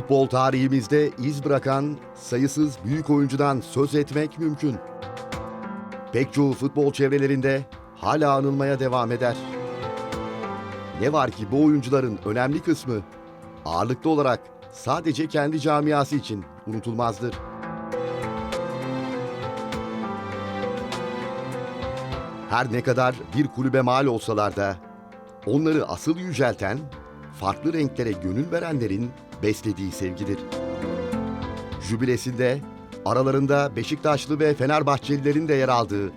Futbol tarihimizde iz bırakan sayısız büyük oyuncudan söz etmek mümkün. Pek çoğu futbol çevrelerinde hala anılmaya devam eder. Ne var ki bu oyuncuların önemli kısmı ağırlıklı olarak sadece kendi camiası için unutulmazdır. Her ne kadar bir kulübe mal olsalar da onları asıl yücelten farklı renklere gönül verenlerin beslediği sevgidir. Jübilesinde aralarında Beşiktaşlı ve Fenerbahçelilerin de yer aldığı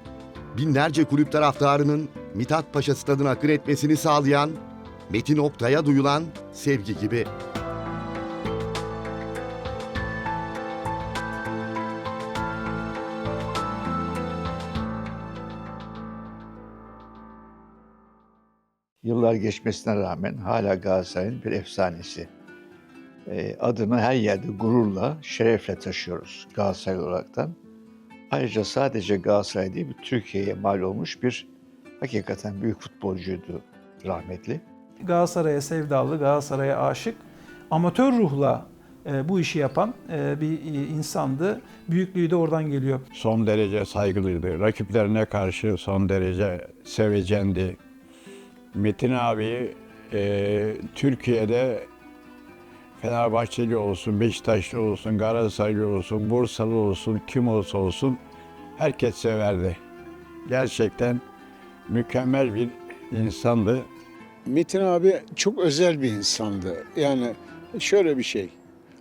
binlerce kulüp taraftarının Mithat Paşa stadına akın etmesini sağlayan Metin Oktay'a duyulan sevgi gibi. Yıllar geçmesine rağmen hala Galatasaray'ın bir efsanesi. Ee, adını her yerde gururla, şerefle taşıyoruz Galatasaray olaraktan. Ayrıca sadece Galatasaray değil, bir Türkiye'ye mal olmuş bir hakikaten büyük futbolcuydu rahmetli. Galatasaray'a sevdalı, Galatasaray'a aşık, amatör ruhla e, bu işi yapan e, bir e, insandı. Büyüklüğü de oradan geliyor. son derece saygılıydı. Rakiplerine karşı son derece sevecendi. Metin abi e, Türkiye'de Fenerbahçeli olsun, Beşiktaşlı olsun, Galatasaraylı olsun, Bursalı olsun, kim olsa olsun herkes severdi. Gerçekten mükemmel bir insandı. Metin abi çok özel bir insandı. Yani şöyle bir şey.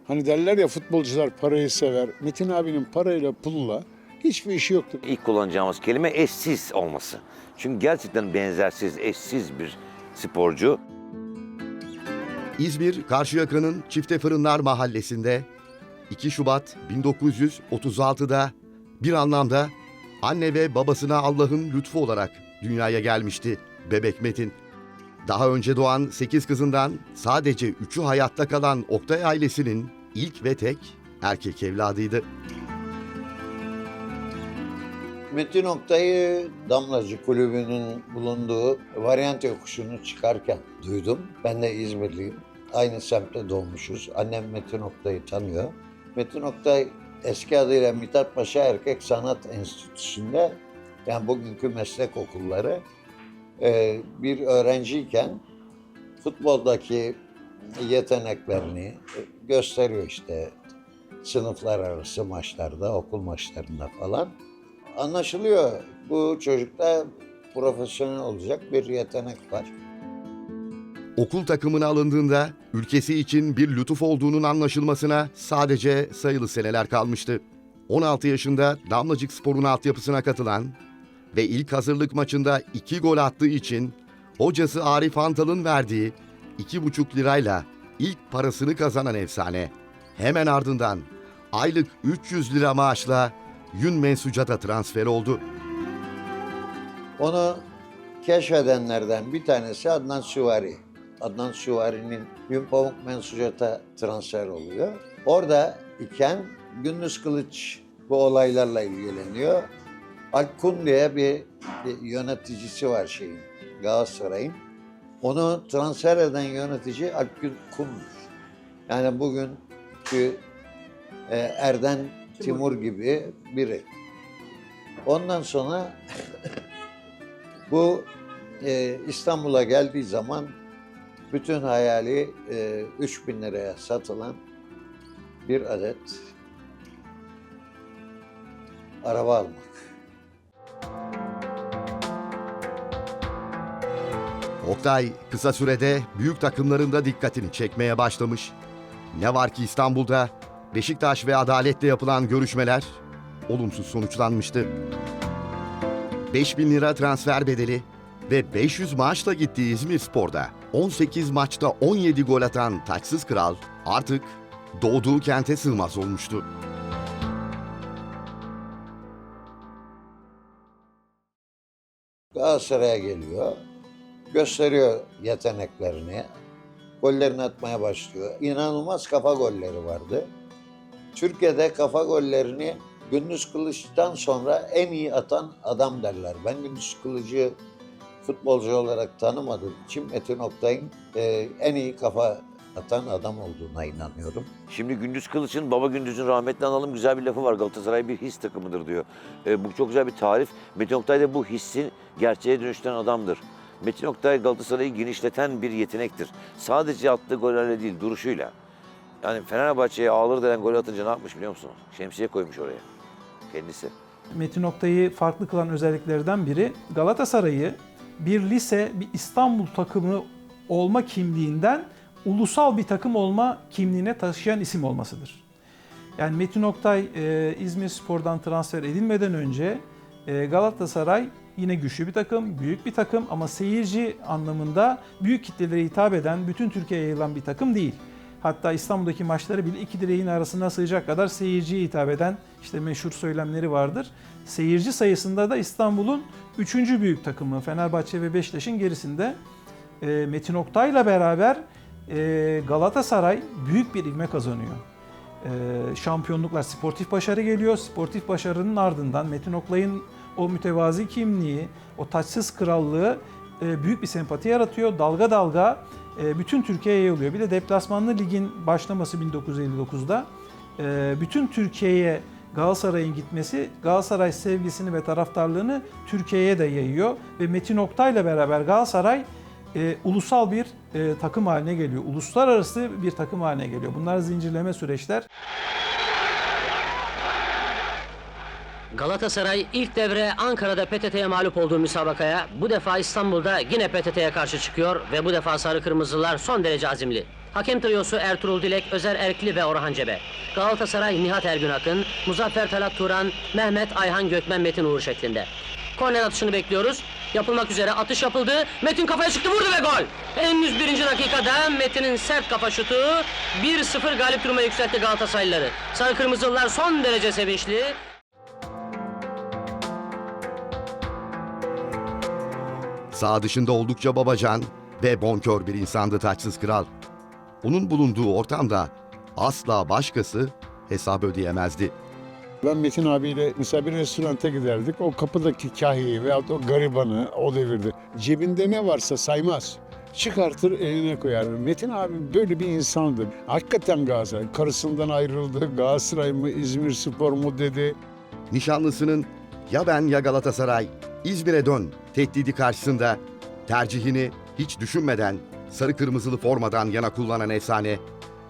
Hani derler ya futbolcular parayı sever. Metin abinin parayla pulla hiçbir işi yoktu. İlk kullanacağımız kelime eşsiz olması. Çünkü gerçekten benzersiz, eşsiz bir sporcu. İzmir Karşıyaka'nın Çifte Fırınlar mahallesinde 2 Şubat 1936'da bir anlamda anne ve babasına Allah'ın lütfu olarak dünyaya gelmişti bebek Metin. Daha önce doğan 8 kızından sadece 3'ü hayatta kalan Oktay ailesinin ilk ve tek erkek evladıydı. Metin Oktay'ı Damlacı Kulübü'nün bulunduğu varyant yokuşunu çıkarken duydum. Ben de İzmirliyim. Aynı semtte doğmuşuz. Annem Metin Oktay'ı tanıyor. Metin Oktay eski adıyla Mithat Paşa Erkek Sanat Enstitüsü'nde yani bugünkü meslek okulları e, bir öğrenciyken futboldaki yeteneklerini gösteriyor işte sınıflar arası maçlarda, okul maçlarında falan anlaşılıyor. Bu çocukta profesyonel olacak bir yetenek var. Okul takımına alındığında ülkesi için bir lütuf olduğunun anlaşılmasına sadece sayılı seneler kalmıştı. 16 yaşında Damlacık Spor'un altyapısına katılan ve ilk hazırlık maçında 2 gol attığı için hocası Arif Antal'ın verdiği 2,5 lirayla ilk parasını kazanan efsane. Hemen ardından aylık 300 lira maaşla Yün Mensucat'a transfer oldu. Onu keşfedenlerden bir tanesi Adnan Süvari. Adnan Süvari'nin Gün Pamuk Mensucat'a transfer oluyor. Orada iken Gündüz Kılıç bu olaylarla ilgileniyor. Alkun diye bir, bir yöneticisi var şeyin, Galatasaray'ın. Onu transfer eden yönetici Alkun Kun'dur. Yani bugünkü e, Erden Timur gibi biri. Ondan sonra bu e, İstanbul'a geldiği zaman bütün hayali e, 3000 liraya satılan bir adet araba almak. Oktay kısa sürede büyük takımlarında dikkatini çekmeye başlamış. Ne var ki İstanbul'da Beşiktaş ve Adalet'le yapılan görüşmeler olumsuz sonuçlanmıştı. 5000 lira transfer bedeli ve 500 maaşla gittiği İzmir Spor'da 18 maçta 17 gol atan taçsız kral artık doğduğu kente sığmaz olmuştu. Galatasaray'a geliyor. Gösteriyor yeteneklerini. Gollerini atmaya başlıyor. İnanılmaz kafa golleri vardı. Türkiye'de kafa gollerini Gündüz Kılıç'tan sonra en iyi atan adam derler. Ben Gündüz Kılıç'ı futbolcu olarak tanımadığım için Metin Oktay'ın e, en iyi kafa atan adam olduğuna inanıyorum. Şimdi Gündüz Kılıç'ın Baba Gündüz'ün rahmetli analım güzel bir lafı var. Galatasaray bir his takımıdır diyor. E, bu çok güzel bir tarif. Metin Oktay da bu hissin gerçeğe dönüştüren adamdır. Metin Oktay Galatasaray'ı genişleten bir yetenektir. Sadece attığı gollerle değil, duruşuyla. Yani Fenerbahçe'ye ağlar denen gol atınca ne yapmış biliyor musun? Şemsiye koymuş oraya. Kendisi. Metin Oktay'ı farklı kılan özelliklerden biri Galatasaray'ı bir lise, bir İstanbul takımı olma kimliğinden ulusal bir takım olma kimliğine taşıyan isim olmasıdır. Yani Metin Oktay e, İzmir Spor'dan transfer edilmeden önce e, Galatasaray yine güçlü bir takım, büyük bir takım ama seyirci anlamında büyük kitlelere hitap eden, bütün Türkiye'ye yayılan bir takım değil. Hatta İstanbul'daki maçları bile iki direğin arasına sığacak kadar seyirciye hitap eden işte meşhur söylemleri vardır. Seyirci sayısında da İstanbul'un üçüncü büyük takımı Fenerbahçe ve Beşiktaş'ın gerisinde. E, Metin Oktay'la beraber e, Galatasaray büyük bir ivme kazanıyor. E, şampiyonluklar, sportif başarı geliyor. Sportif başarının ardından Metin Oktay'ın o mütevazi kimliği, o taçsız krallığı e, büyük bir sempati yaratıyor. Dalga dalga bütün Türkiye'ye yayılıyor. Bir de deplasmanlı ligin başlaması 1959'da e, bütün Türkiye'ye Galatasaray'ın gitmesi Galatasaray sevgisini ve taraftarlığını Türkiye'ye de yayıyor ve Metin Oktay'la beraber Galatasaray e, ulusal bir e, takım haline geliyor. Uluslararası bir takım haline geliyor. Bunlar zincirleme süreçler. Galatasaray ilk devre Ankara'da PTT'ye mağlup olduğu müsabakaya bu defa İstanbul'da yine PTT'ye karşı çıkıyor ve bu defa sarı kırmızılar son derece azimli. Hakem triyosu Ertuğrul Dilek, Özer Erkli ve Orhan Cebe. Galatasaray Nihat Ergün Akın, Muzaffer Talat Turan, Mehmet Ayhan Gökmen Metin Uğur şeklinde. Korner atışını bekliyoruz. Yapılmak üzere atış yapıldı. Metin kafaya çıktı vurdu ve gol. Henüz birinci dakikada Metin'in sert kafa şutu 1-0 galip duruma yükseltti Galatasaraylıları. Sarı kırmızılar son derece sevinçli. Sağ dışında oldukça babacan ve bonkör bir insandı Taçsız Kral. Onun bulunduğu ortamda asla başkası hesap ödeyemezdi. Ben Metin abiyle mesela bir restoranta giderdik. O kapıdaki kahiyi veyahut o garibanı o devirde cebinde ne varsa saymaz. Çıkartır eline koyar. Metin abi böyle bir insandı. Hakikaten Galatasaray. Karısından ayrıldı. Galatasaray mı İzmir Spor mu dedi. Nişanlısının ya ben ya Galatasaray İzmir'e dön tehdidi karşısında tercihini hiç düşünmeden sarı kırmızılı formadan yana kullanan efsane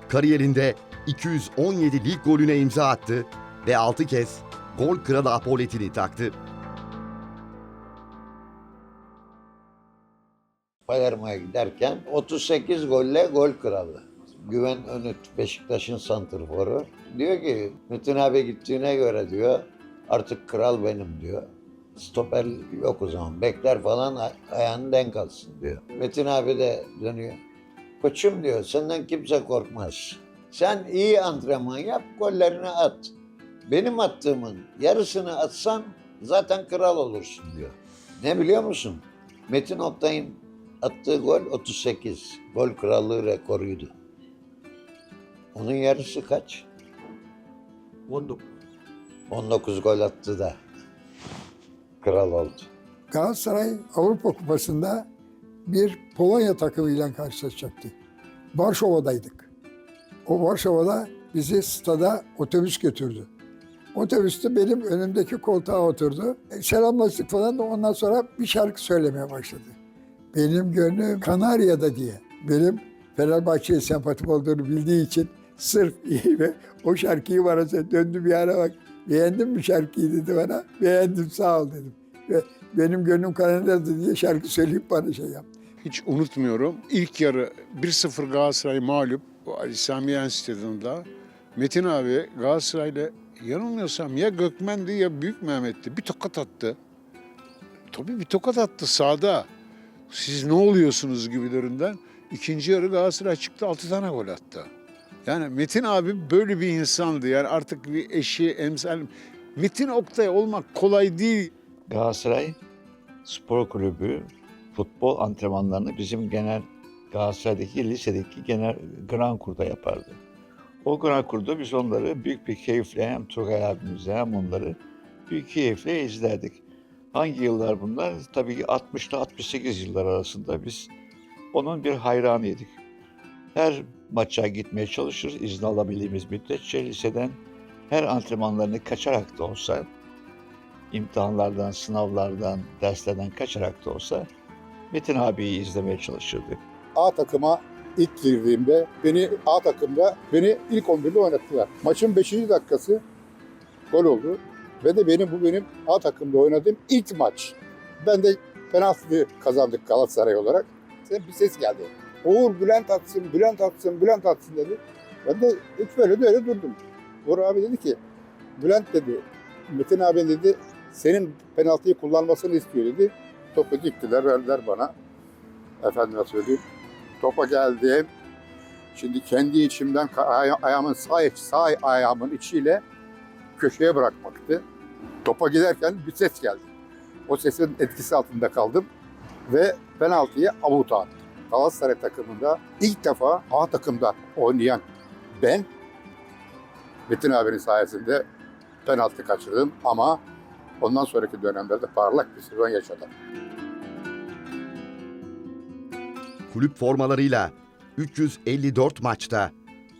kariyerinde 217 lig golüne imza attı ve 6 kez gol kralı apoletini taktı. Palermo'ya giderken 38 golle gol kralı. Güven Önüt Beşiktaş'ın santrforu. Diyor ki Metin abi gittiğine göre diyor artık kral benim diyor. Stoper yok o zaman. Bekler falan ay- ayağını denk alsın diyor. Metin abi de dönüyor. Koçum diyor senden kimse korkmaz. Sen iyi antrenman yap gollerini at. Benim attığımın yarısını atsan zaten kral olursun diyor. Ne biliyor musun? Metin Oktay'ın attığı gol 38. Gol krallığı rekoruydu. Onun yarısı kaç? 19. 19 gol attı da kral oldu. Galatasaray Avrupa Kupası'nda bir Polonya takımıyla karşılaşacaktı. Varşova'daydık. O Varşova'da bizi stada otobüs götürdü. Otobüste benim önümdeki koltuğa oturdu. E, selamlaştık falan da ondan sonra bir şarkı söylemeye başladı. Benim gönlüm Kanarya'da diye. Benim Fenerbahçe'ye sempatim olduğunu bildiği için sırf iyi ve o şarkıyı bana. Döndü bir ara bak. Beğendin mi şarkıyı dedi bana. Beğendim sağ ol dedim. Ve benim gönlüm Kanarya'da diye şarkı söyleyip bana şey yaptı. Hiç unutmuyorum. İlk yarı 1-0 Galatasaray mağlup. Ali Sami Yen. Metin abi Galatasaray'la yanılmıyorsam ya Gökmen'di ya Büyük Mehmet'ti. Bir tokat attı. Tabii bir tokat attı sağda. Siz ne oluyorsunuz gibilerinden. İkinci yarı Galatasaray çıktı 6 tane gol attı. Yani Metin abi böyle bir insandı. Yani artık bir eşi, emsal. Metin Oktay olmak kolay değil. Galatasaray Spor Kulübü futbol antrenmanlarını bizim genel Galatasaray'daki lisedeki genel Grand Kur'da yapardı. O Grand Kur'da biz onları büyük bir keyifle hem Turgay abimizle hem onları büyük keyifle izlerdik. Hangi yıllar bunlar? Tabii ki 60 ile 68 yıllar arasında biz onun bir hayranıydık. Her maça gitmeye çalışırız. İzin alabildiğimiz müddetçe liseden her antrenmanlarını kaçarak da olsa, imtihanlardan, sınavlardan, derslerden kaçarak da olsa Metin abiyi izlemeye çalışırdık. A takıma ilk girdiğimde beni A takımda beni ilk 11'de oynattılar. Maçın 5. dakikası gol oldu. Ve de benim bu benim A takımda oynadığım ilk maç. Ben de penaltı kazandık Galatasaray olarak. Bir ses geldi. Uğur Bülent atsın, Bülent atsın, Bülent atsın dedi. Ben de hiç böyle de öyle durdum. Uğur abi dedi ki, Bülent dedi, Metin abi dedi, senin penaltıyı kullanmasını istiyor dedi. Topu diktiler, verdiler bana. Efendime söyleyeyim. Topa geldim. Şimdi kendi içimden ayağımın sağ, sağ ayağımın içiyle köşeye bırakmaktı. Topa giderken bir ses geldi. O sesin etkisi altında kaldım ve penaltıyı avuta attım. Galatasaray takımında ilk defa A takımda oynayan ben Metin abinin sayesinde penaltı kaçırdım ama ondan sonraki dönemlerde parlak bir sezon yaşadım. Kulüp formalarıyla 354 maçta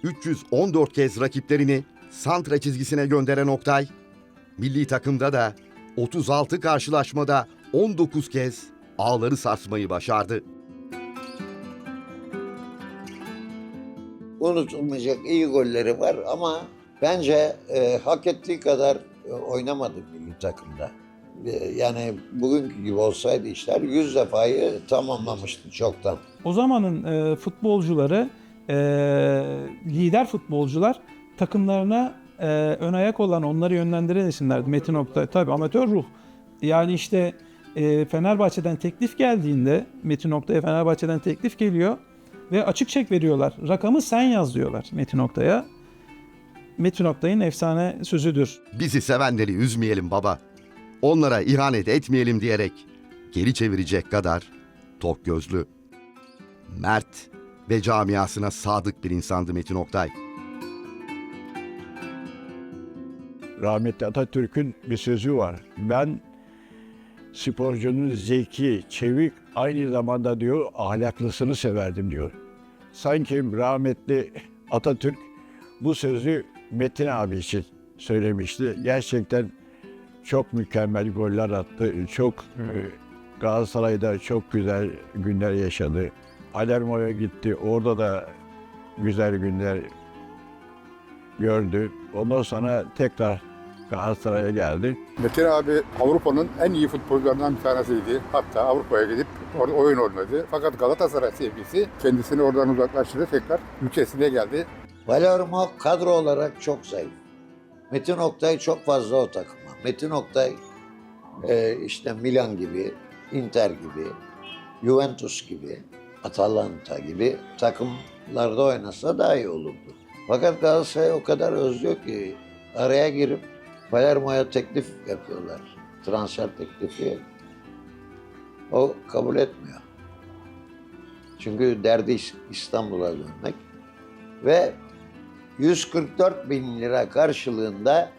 314 kez rakiplerini santra çizgisine gönderen Oktay, milli takımda da 36 karşılaşmada 19 kez ağları sarsmayı başardı. Unutulmayacak iyi golleri var ama bence e, hak ettiği kadar e, oynamadı milli takımda. E, yani bugünkü gibi olsaydı işler 100 defayı tamamlamıştı çoktan. O zamanın e, futbolcuları, e, lider futbolcular takımlarına e, ön ayak olan, onları yönlendiren isimlerdi. Metin Oktay, tabii amatör ruh. Yani işte e, Fenerbahçe'den teklif geldiğinde, Metin Oktay'a Fenerbahçe'den teklif geliyor ve açık çek veriyorlar. Rakamı sen yaz diyorlar Metin Oktay'a. Metin Oktay'ın efsane sözüdür. Bizi sevenleri üzmeyelim baba. Onlara ihanet etmeyelim diyerek geri çevirecek kadar tok gözlü. Mert ve camiasına sadık bir insandı Metin Oktay. Rahmetli Atatürk'ün bir sözü var. Ben sporcunun zeki, çevik, aynı zamanda diyor ahlaklısını severdim diyor. Sanki rahmetli Atatürk bu sözü Metin abi için söylemişti. Gerçekten çok mükemmel goller attı. Çok e, Galatasaray'da çok güzel günler yaşadı. Palermo'ya gitti. Orada da güzel günler gördü. Ondan sonra tekrar Galatasaray'a geldi. Metin abi Avrupa'nın en iyi futbolcularından bir tanesiydi. Hatta Avrupa'ya gidip orada oyun oynadı. Fakat Galatasaray sevgisi kendisini oradan uzaklaştırdı. Tekrar ülkesine geldi. Palermo kadro olarak çok zayıf. Metin Oktay çok fazla o takıma. Metin Oktay e, işte Milan gibi, Inter gibi, Juventus gibi, Atalanta gibi takımlarda oynasa daha iyi olurdu. Fakat Galatasaray o kadar özlüyor ki araya girip Palermo'ya teklif yapıyorlar. Transfer teklifi. O kabul etmiyor. Çünkü derdi İstanbul'a dönmek. Ve 144 bin lira karşılığında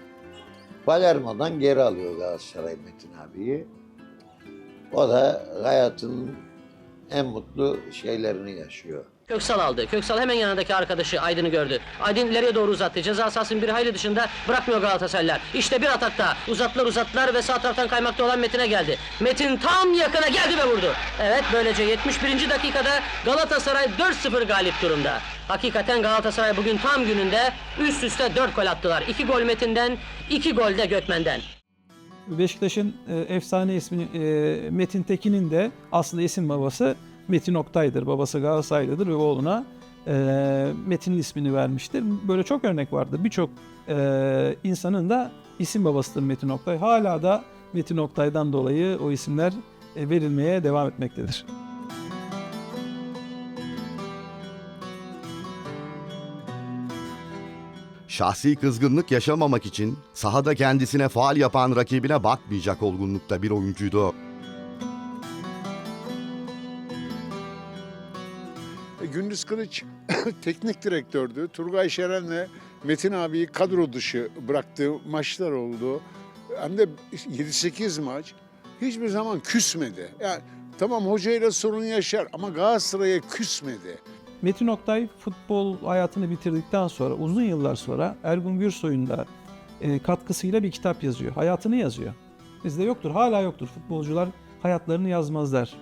Palermo'dan geri alıyor Galatasaray Metin abiyi. O da hayatının en mutlu şeylerini yaşıyor. Köksal aldı. Köksal hemen yanındaki arkadaşı Aydın'ı gördü. Aydın ileriye doğru uzattı. Ceza sahasının bir hayli dışında bırakmıyor Galatasaraylılar. İşte bir atakta uzattılar uzattılar ve sağ taraftan kaymakta olan Metin'e geldi. Metin tam yakına geldi ve vurdu. Evet böylece 71. dakikada Galatasaray 4-0 galip durumda. Hakikaten Galatasaray bugün tam gününde üst üste 4 gol attılar. 2 gol Metin'den, 2 gol de Gökmen'den. Beşiktaş'ın e, efsane ismi e, Metin Tekin'in de aslında isim babası Metin Oktay'dır. Babası Galatasaraylıdır ve oğluna e, Metin'in ismini vermiştir. Böyle çok örnek vardır. Birçok e, insanın da isim babasıdır Metin Oktay. Hala da Metin Oktay'dan dolayı o isimler e, verilmeye devam etmektedir. Şahsi kızgınlık yaşamamak için sahada kendisine faal yapan rakibine bakmayacak olgunlukta bir oyuncuydu o. Gündüz Kılıç teknik direktördü. Turgay Şeren'le Metin abiyi kadro dışı bıraktığı maçlar oldu. Hem de 7-8 maç. Hiçbir zaman küsmedi. Yani tamam hocayla sorun yaşar ama Galatasaray'a küsmedi. Metin Oktay futbol hayatını bitirdikten sonra uzun yıllar sonra Ergun Gürsoy'un da e, katkısıyla bir kitap yazıyor. Hayatını yazıyor. Bizde yoktur, hala yoktur. Futbolcular hayatlarını yazmazlar.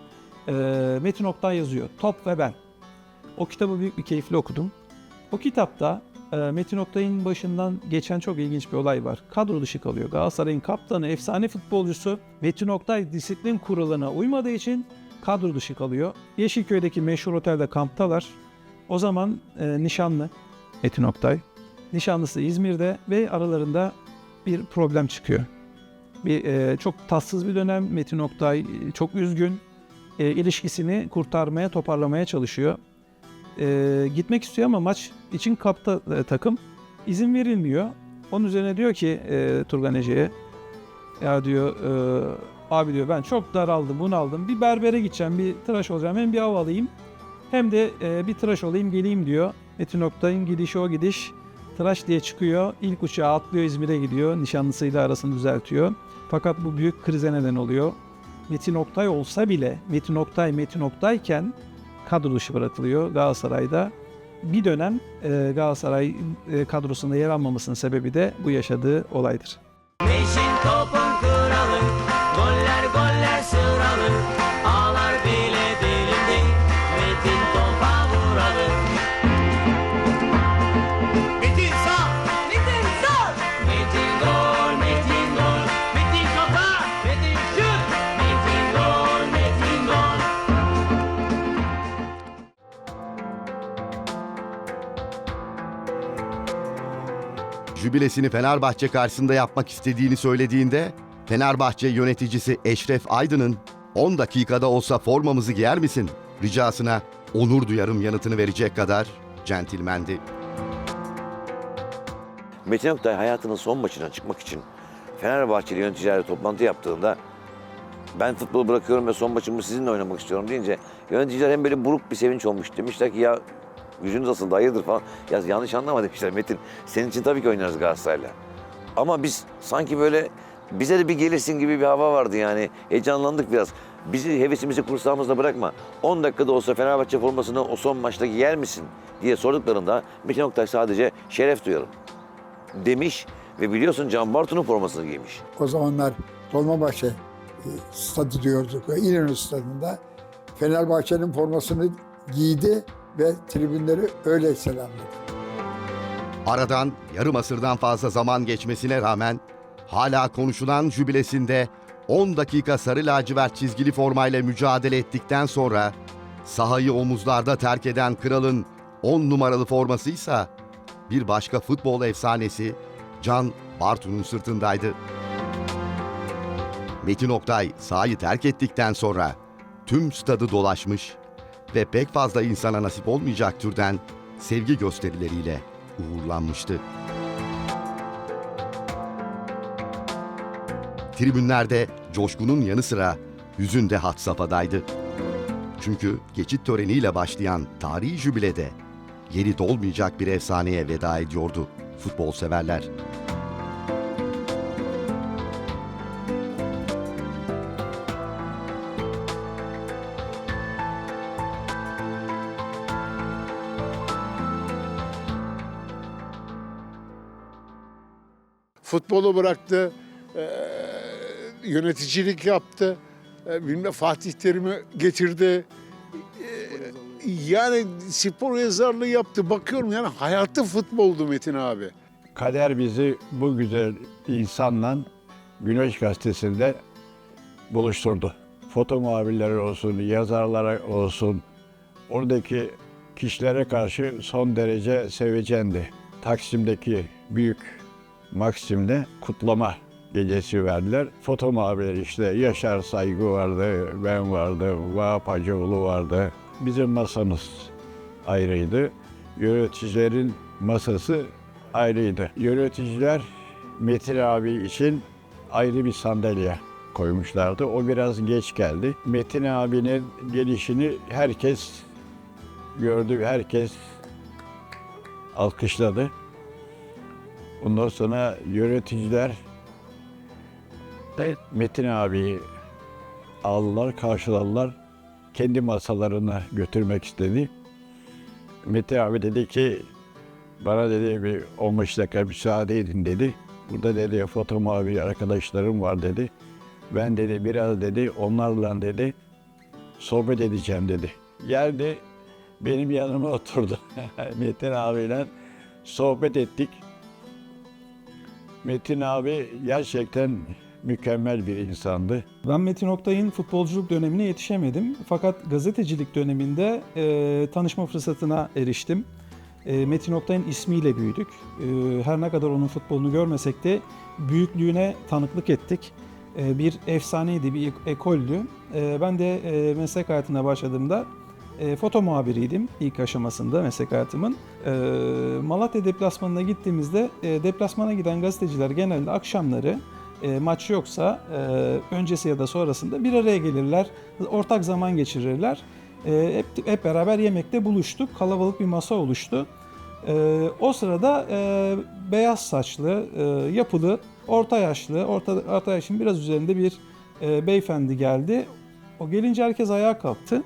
E, Metin Oktay yazıyor. Top ve ben. O kitabı büyük bir keyifle okudum. O kitapta e, Metin Oktay'ın başından geçen çok ilginç bir olay var. Kadro dışı kalıyor. Galatasaray'ın kaptanı, efsane futbolcusu Metin Oktay disiplin kuralına uymadığı için kadro dışı kalıyor. Yeşilköy'deki meşhur otelde kamptalar. O zaman e, nişanlı Metin Oktay. Nişanlısı İzmir'de ve aralarında bir problem çıkıyor. Bir e, çok tatsız bir dönem. Metin Oktay e, çok üzgün. E, ilişkisini kurtarmaya, toparlamaya çalışıyor. E, gitmek istiyor ama maç için kapta e, takım izin verilmiyor. Onun üzerine diyor ki e, Turgan Ece'ye ya diyor e, abi diyor ben çok daraldım bunaldım bir berbere gideceğim bir tıraş olacağım hem bir hava alayım hem de e, bir tıraş olayım geleyim diyor. Metin Oktay'ın gidişi o gidiş tıraş diye çıkıyor ilk uçağa atlıyor İzmir'e gidiyor nişanlısıyla arasını düzeltiyor. Fakat bu büyük krize neden oluyor. Metin Oktay olsa bile Metin Oktay Metin Oktayken kadro dışı bırakılıyor Galatasaray'da. Bir dönem e, Galatasaray e, kadrosunda yer almamasının sebebi de bu yaşadığı olaydır. Meşin topun Jübilesini Fenerbahçe karşısında yapmak istediğini söylediğinde Fenerbahçe yöneticisi Eşref Aydın'ın 10 dakikada olsa formamızı giyer misin ricasına onur duyarım yanıtını verecek kadar centilmendi. Metin Oktay hayatının son maçına çıkmak için Fenerbahçeli yöneticilerle toplantı yaptığında ben futbolu bırakıyorum ve son maçımı sizinle oynamak istiyorum deyince yöneticiler hem böyle buruk bir sevinç olmuş. Demişler ki ya yüzünüz asıldı hayırdır falan. Ya yanlış anlama demişler Metin. Senin için tabii ki oynarız Galatasaray'la. Ama biz sanki böyle bize de bir gelirsin gibi bir hava vardı yani. Heyecanlandık biraz. Bizi hevesimizi kursağımızda bırakma. 10 dakikada olsa Fenerbahçe formasını o son maçta giyer misin diye sorduklarında Metin Oktay sadece şeref duyarım demiş ve biliyorsun Can Bartu'nun formasını giymiş. O zamanlar Dolmabahçe e, stadı diyorduk. İnönü stadında Fenerbahçe'nin formasını giydi ve tribünleri öyle selamladı. Aradan yarım asırdan fazla zaman geçmesine rağmen hala konuşulan jübilesinde 10 dakika sarı lacivert çizgili formayla mücadele ettikten sonra sahayı omuzlarda terk eden kralın 10 numaralı formasıysa bir başka futbol efsanesi Can Bartu'nun sırtındaydı. Metin Oktay sahayı terk ettikten sonra tüm stadı dolaşmış ve pek fazla insana nasip olmayacak türden sevgi gösterileriyle uğurlanmıştı. Tribünlerde coşkunun yanı sıra hüzün de had safhadaydı. Çünkü geçit töreniyle başlayan tarihi jübilede yeri dolmayacak bir efsaneye veda ediyordu futbol severler. Futbolu bıraktı, eee, yöneticilik yaptı, eee, bilmem Fatih Terim'i getirdi. Eee, yani spor yazarlığı yaptı. Bakıyorum yani hayatı futboldu Metin abi. Kader bizi bu güzel insanla Güneş Gazetesi'nde buluşturdu. Foto muhabirleri olsun, yazarlara olsun, oradaki kişilere karşı son derece sevecendi. Taksim'deki büyük Maksim'de kutlama gecesi verdiler. Foto muhabirleri işte Yaşar Saygı vardı, ben vardı, Vahap Hacıoğlu vardı. Bizim masamız ayrıydı. Yöneticilerin masası ayrıydı. Yöneticiler Metin abi için ayrı bir sandalye koymuşlardı. O biraz geç geldi. Metin abinin gelişini herkes gördü, herkes alkışladı. Ondan sonra yöneticiler Metin abiyi aldılar, karşıladılar. Kendi masalarına götürmek istedi. Metin abi dedi ki bana dedi bir 15 dakika müsaade edin dedi. Burada dedi foto muhabiri arkadaşlarım var dedi. Ben dedi biraz dedi onlarla dedi sohbet edeceğim dedi. Geldi benim yanıma oturdu. Metin abiyle sohbet ettik. Metin abi gerçekten mükemmel bir insandı. Ben Metin Oktay'ın futbolculuk dönemine yetişemedim. Fakat gazetecilik döneminde e, tanışma fırsatına eriştim. E, Metin Oktay'ın ismiyle büyüdük. E, her ne kadar onun futbolunu görmesek de büyüklüğüne tanıklık ettik. E, bir efsaneydi, bir ek- ekoldü. E, ben de e, meslek hayatına başladığımda e, foto muhabiriydim ilk aşamasında meslek hayatımın. E, Malatya deplasmanına gittiğimizde e, deplasmana giden gazeteciler genelde akşamları e, maç yoksa e, öncesi ya da sonrasında bir araya gelirler, ortak zaman geçirirler. Hep, hep beraber yemekte buluştuk, kalabalık bir masa oluştu. O sırada beyaz saçlı, yapılı, orta yaşlı, orta, orta yaşın biraz üzerinde bir beyefendi geldi. O gelince herkes ayağa kalktı.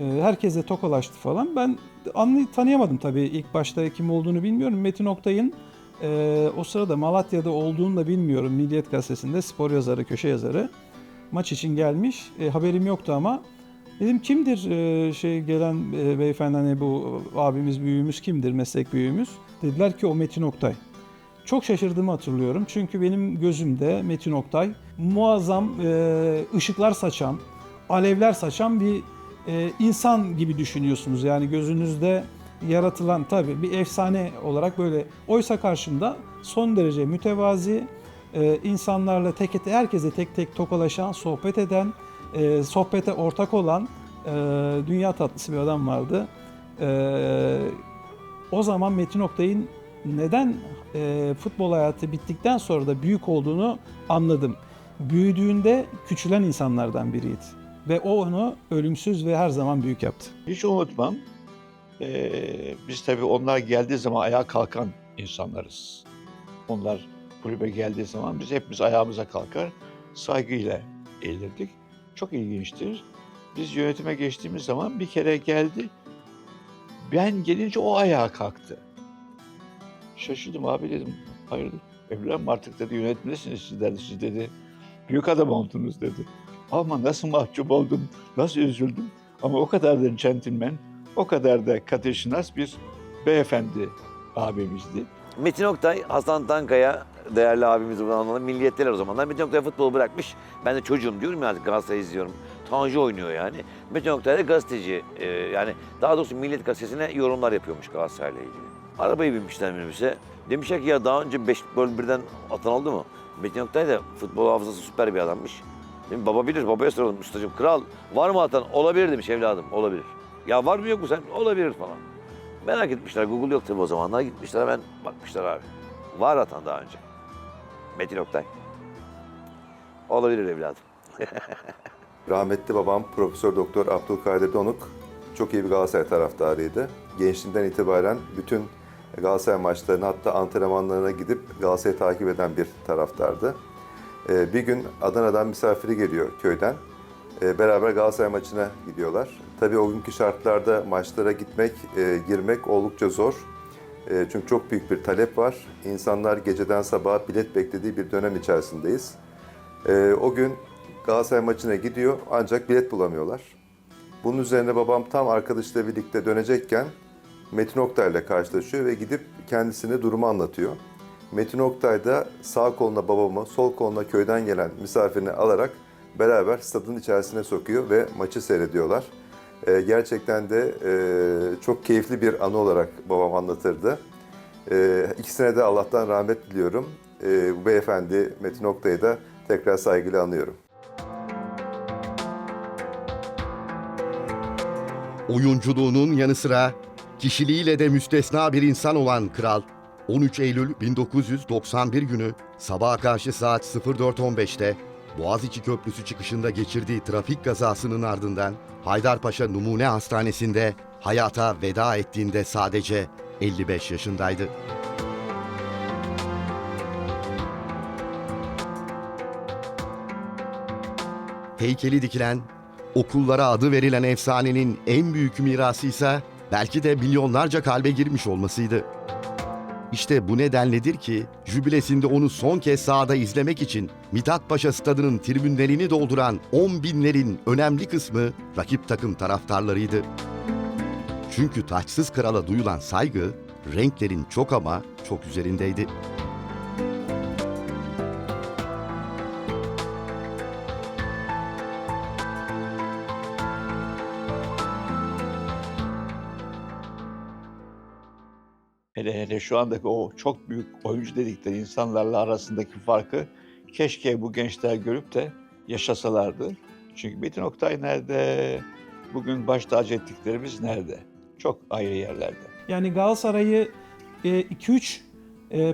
E, herkesle tokalaştı falan. Ben anlay tanıyamadım tabii ilk başta kim olduğunu bilmiyorum. Metin Oktay'ın ee, o sırada Malatya'da olduğunu da bilmiyorum. Milliyet Gazetesi'nde spor yazarı, köşe yazarı. Maç için gelmiş. E, haberim yoktu ama. Dedim kimdir e, şey gelen e, beyefendi hani bu abimiz büyüğümüz kimdir meslek büyüğümüz? Dediler ki o Metin Oktay. Çok şaşırdığımı hatırlıyorum. Çünkü benim gözümde Metin Oktay muazzam e, ışıklar saçan, alevler saçan bir e, insan gibi düşünüyorsunuz. Yani gözünüzde yaratılan tabii bir efsane olarak böyle. Oysa karşımda son derece mütevazi, e, insanlarla tek tek, herkese tek tek tokalaşan, sohbet eden, e, sohbete ortak olan e, dünya tatlısı bir adam vardı. E, o zaman Metin Oktay'ın neden e, futbol hayatı bittikten sonra da büyük olduğunu anladım. Büyüdüğünde küçülen insanlardan biriydi. Ve o onu ölümsüz ve her zaman büyük yaptı. Hiç unutmam. Ee, biz tabii onlar geldiği zaman ayağa kalkan insanlarız. Onlar kulübe geldiği zaman biz hepimiz ayağımıza kalkar, saygıyla eğilirdik. Çok ilginçtir. Biz yönetime geçtiğimiz zaman bir kere geldi. Ben gelince o ayağa kalktı. Şaşırdım abi dedim. Hayırdır? Evlenme artık dedi yönetimdesiniz siz dedi. Siz dedi büyük adam oldunuz dedi. Ama nasıl mahcup oldum, nasıl üzüldüm. Ama o kadar da centilmen, o kadar da kateşinas bir beyefendi abimizdi. Metin Oktay, Hasan Tankaya değerli abimiz buradan anladım. Milliyetteler o zamanlar. Metin Oktay futbolu bırakmış. Ben de çocuğum diyorum ya artık Galatasaray izliyorum. Tanju oynuyor yani. Metin Oktay da gazeteci. Ee, yani daha doğrusu Milliyet Gazetesi'ne yorumlar yapıyormuş Galatasaray'la ilgili. Arabaya binmişler minibüse. Demişler ki ya daha önce 5 gol birden atan oldu mu? Metin Oktay da futbol hafızası süper bir adammış. Dedim, baba bilir, babaya soralım ustacığım. Kral var mı atan? Olabilir demiş evladım, olabilir. Ya var mı yok mu sen? Olabilir falan. Merak etmişler. Google yok tabii o zamanlar. Gitmişler hemen bakmışlar abi. Var atan daha önce. Metin Oktay. Olabilir evladım. Rahmetli babam Profesör Doktor Abdülkadir Donuk çok iyi bir Galatasaray taraftarıydı. Gençliğinden itibaren bütün Galatasaray maçlarına hatta antrenmanlarına gidip Galatasaray'ı takip eden bir taraftardı. Ee, Bir gün Adana'dan misafiri geliyor köyden. Ee, Beraber Galatasaray maçına gidiyorlar. Tabii o günkü şartlarda maçlara gitmek, e, girmek oldukça zor. E, Çünkü çok büyük bir talep var. İnsanlar geceden sabaha bilet beklediği bir dönem içerisindeyiz. E, O gün Galatasaray maçına gidiyor ancak bilet bulamıyorlar. Bunun üzerine babam tam arkadaşıyla birlikte dönecekken Metin Oktay ile karşılaşıyor ve gidip kendisine durumu anlatıyor. Metin Oktay da sağ koluna babamı, sol koluna köyden gelen misafirini alarak beraber stadın içerisine sokuyor ve maçı seyrediyorlar. Ee, gerçekten de e, çok keyifli bir anı olarak babam anlatırdı. Ee, ikisine de Allah'tan rahmet diliyorum. Ee, bu beyefendi Metin Oktay'ı da tekrar saygıyla anıyorum. Oyunculuğunun yanı sıra kişiliğiyle de müstesna bir insan olan kral, 13 Eylül 1991 günü sabaha karşı saat 04.15'te Boğaziçi Köprüsü çıkışında geçirdiği trafik kazasının ardından Haydarpaşa Numune Hastanesi'nde hayata veda ettiğinde sadece 55 yaşındaydı. Heykeli dikilen, okullara adı verilen efsanenin en büyük mirası ise belki de milyonlarca kalbe girmiş olmasıydı. İşte bu nedenledir ki jübilesinde onu son kez sahada izlemek için Mithat Paşa stadının tribünlerini dolduran 10 binlerin önemli kısmı rakip takım taraftarlarıydı. Çünkü taçsız krala duyulan saygı renklerin çok ama çok üzerindeydi. Hele hele şu andaki o çok büyük oyuncu dedikleri insanlarla arasındaki farkı keşke bu gençler görüp de yaşasalardı. Çünkü Metin Oktay nerede? Bugün baş tacı ettiklerimiz nerede? Çok ayrı yerlerde. Yani Galatasaray'ı 2-3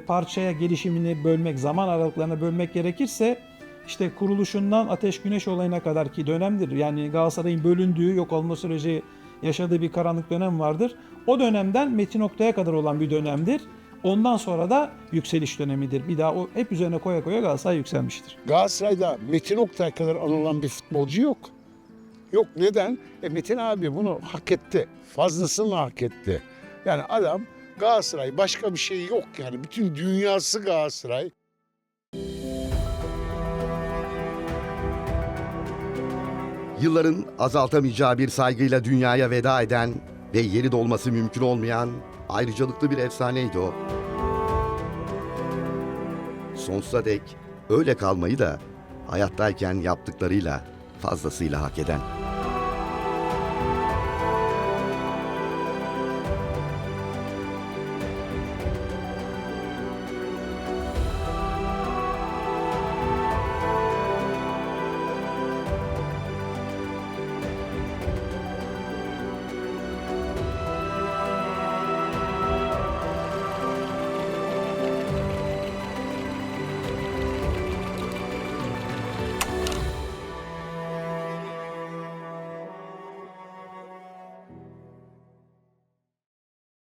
parçaya gelişimini bölmek, zaman aralıklarına bölmek gerekirse işte kuruluşundan Ateş Güneş olayına kadar ki dönemdir. Yani Galatasaray'ın bölündüğü, yok olma süreci yaşadığı bir karanlık dönem vardır. O dönemden Metin Oktay'a kadar olan bir dönemdir. Ondan sonra da yükseliş dönemidir. Bir daha o hep üzerine koya koya Galatasaray yükselmiştir. Galatasaray'da Metin Oktay kadar anılan bir futbolcu yok. Yok neden? E Metin abi bunu hak etti. Fazlasını hak etti. Yani adam Galatasaray başka bir şey yok yani. Bütün dünyası Galatasaray. Yılların azaltamayacağı bir saygıyla dünyaya veda eden ve yeri dolması mümkün olmayan ayrıcalıklı bir efsaneydi o. Sonsuza dek öyle kalmayı da hayattayken yaptıklarıyla fazlasıyla hak eden.